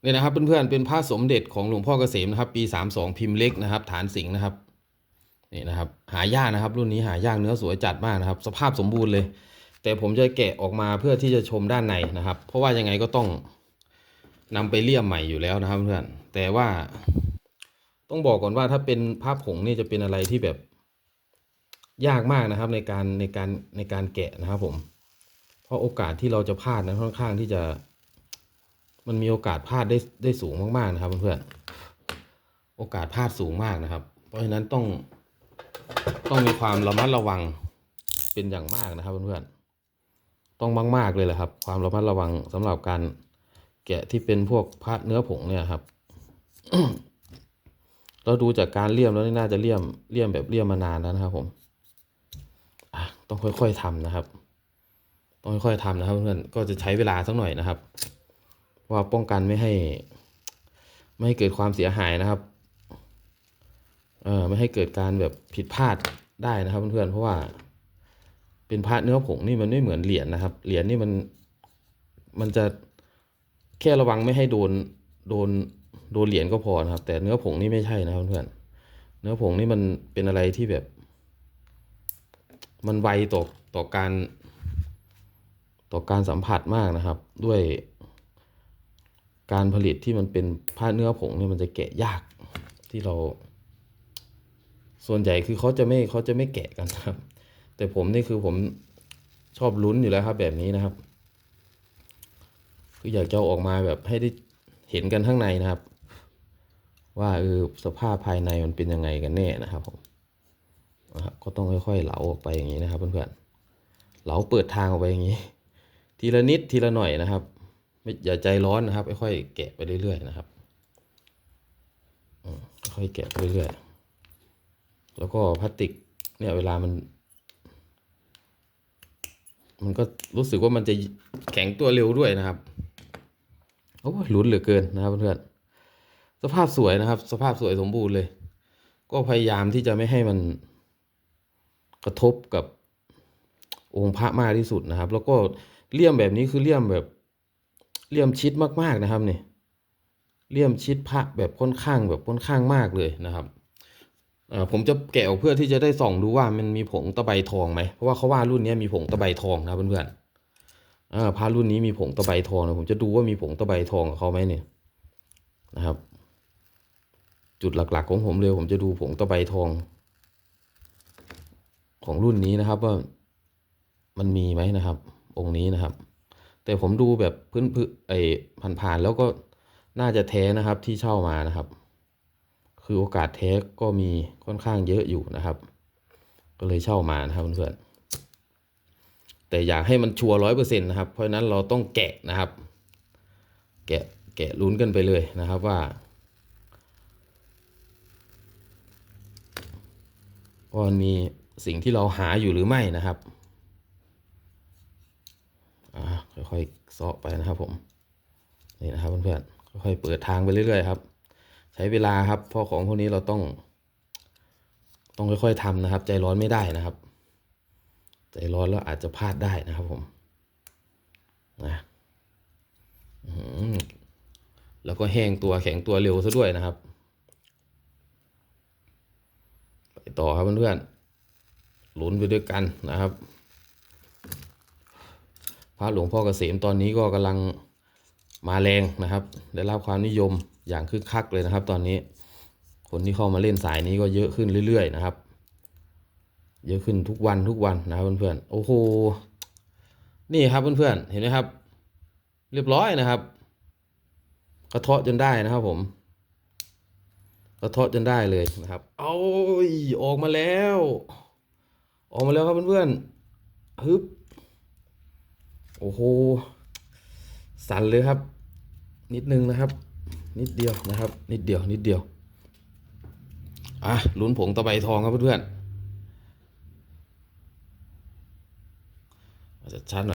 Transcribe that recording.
เนี่ยนะครับเพื่อนๆเป็นพระสมเด็จของหลวงพ่อเกษมนะครับ ปี32พิมพ์เล็กนะครับ ฐานสิงห์นะครับนี่นะครับ หายากนะครับ รุ่นนี้หายากเนื้อสวยจัดมากนะครับ สภาพสมบูรณ์เลย แต่ผมจะแกะออกมาเพื่อที่จะชมด้านในนะครับ เพราะว่ายังไงก็ต้องนำไปเลี่ยมใหม่อยู่แล้วนะครับเพื่อนแต่ว่าต้องบอกก่อนว่าถ้าเป็นภาพผงนี่จะเป็นอะไรที่แบบยากมากนะครับในการในการในการแกะนะครับผม เพราะโอกาสที่เราจะพลาดนะค่อนข้างที่จะ มันมีโอกาสพลาดได้ได้สูงมากๆนะครับเพื่อนๆโอกาสพลาดสูงมากนะครับ เพราะฉะนั้นต้องต้องมีความระมัดระวังเป็นอย่างมากนะครับเพื่อนๆต้องมากๆเลยแหละครับ ความระมัดระวังสำหรับการแกะที่เป็นพวกพาดเนื้อผงเนี่ยครับเราดูจากการเลี่ยมแล้วนี่น่าจะเลี่ยมเลี่ยมแบบเลี่ยมมานานแล้วนะครับ ผมต้องค่อยๆทำนะครับ ต้องค่อยๆทำนะครับเพื่อนๆก็จะใช้เวลาสักหน่อยนะครับ ว่าป้องกันไม่ให้ ไม่ให้เกิดความเสียหายนะครับ เอ่อไม่ให้เกิดการแบบผิดพลาดได้นะครับเพื่อนๆเพราะว่า เป็นพระเนื้อผงนี่มันไม่เหมือนเหรียญนะครับ เหรียญนี่มันมันจะแค่ระวังไม่ให้โดนโดนโดนเหรียญก็พอนะครับ แต่เนื้อผงนี่ไม่ใช่นะครับเพื่อนเนื้อผงนี่มันเป็นอะไรที่แบบ มันไวต่อต่อการ ต่อการสัมผัสมากนะครับ ด้วย การผลิตที่มันเป็นผ้าเนื้อผงเนี่ยมันจะแกะยากที่เรา ส่วนใหญ่คือเขาจะไม่เขาจะไม่แกะกันครับ แต่ผมนี่คือผมชอบลุ้นอยู่แล้วครับ แบบนี้นะครับ คืออยากจะอาออกมาแบบให้ได้เห็นกันข้างในนะครับ ว่าเออสภาพภายในมันเป็นยังไงกันแน่นะครับผมนะครับก็ต้องค่อยๆเหลาออกไปอย่างนี้นะครับเพื่อนๆเหลาเปิดทางออกไปอย่างนี้ ทีละนิดทีละหน่อยนะครับ ไม่อย่าใจร้อนนะครับค่อยๆแกะไปเรื่อยๆนะครับอืมค่อยแกะไปเรื่อยๆแล้วก็พลาสติกเนี่ยเวลามัน มันก็รู้สึกว่ามันจะแข็งตัวเร็วด้วยนะครับโอ้ยลุ้นเหลือเกินนะครับเพื่อนสภาพสวยนะครับ สภาพสวยสมบูรณ์เลย ก็พยายามที่จะไม่ให้มันกระทบกับองค์พระมากที่สุดนะครับ แล้วก็เลี่ยมแบบนี้คือเลี่ยมแบบ เลี่ยมชิดมากๆนะครับนี่เลี่ยมชิดพระแบบค่อนข้างแบบค่อนข้างมากเลยนะครับผมจะแกะเพื่อที่จะได้ส่องดูว่ามันมีผงตะไบทองไหมเพราะว่าเขาว่ารุ่นนี้มีผงตะไบทองนะเพื่อนๆพระรุ่นนี้มีผงตะไบทองนะผมจะดูว่ามีผงตะไบทองกับเขาไหมเนี่ยนะครับ จุดหลักๆของผมเลยผมจะดูผงตะไบทอง ของรุ่นนี้นะครับว่ามันมีไหมนะครับ องค์นี้นะครับ แต่ผมดูแบบพื้นพื้นไอ้ผ่านๆแล้วก็น่าจะแท้นะครับที่เช่ามานะครับ คือโอกาสแท้ก็มีค่อนข้างเยอะอยู่นะครับ ก็เลยเช่ามานะครับเพื่อนๆแต่อยากให้มันชัวร้อยเปอร์เซ็นต์นะครับ เพราะนั้นเราต้องแกะนะครับ แกะแกะลุ้นกันไปเลยนะครับว่าว่ามันมีสิ่งที่เราหาอยู่หรือไม่นะครับ อ่า ค่อยๆเซาะไปนะครับผมนี่นะครับเพื่อนๆค่อยๆเปิดทางไปเรื่อยๆครับ ใช้เวลาครับเพราะของพวกนี้เราต้อง ต้องค่อยๆทำนะครับ ใจร้อนไม่ได้นะครับ ใจร้อนแล้วอาจจะพลาดได้นะครับผมนะแล้วก็แห้งตัวแข็งตัวเร็วซะด้วยนะครับ ไปต่อครับเพื่อนๆลุ้นไปด้วยกันนะครับ พระหลวงพ่อเกษมตอนนี้ก็กำลังมาแรงนะครับ ได้รับความนิยมอย่างคึกคักเลยนะครับ ตอนนี้ คนที่เข้ามาเล่นสายนี้ก็เยอะขึ้นเรื่อย ๆ นะครับ เยอะขึ้นทุกวันทุกวันนะครับเพื่อนๆโอ้โหนี่ครับเพื่อนๆเห็นไหมครับ เรียบร้อยนะครับกระเทาะจนได้นะครับผมกระเทาะจนได้เลยนะครับเอาออกมาแล้ว ออกมาแล้วครับเพื่อนๆฮึบ โอ้โห สั่นเลยครับ นิดนึงนะครับ นิดเดียวนะครับ นิดเดียว นิดเดียว อะ ลุ้นผงตะไบทองครับเพื่อนๆอาจจะชัดหน่อย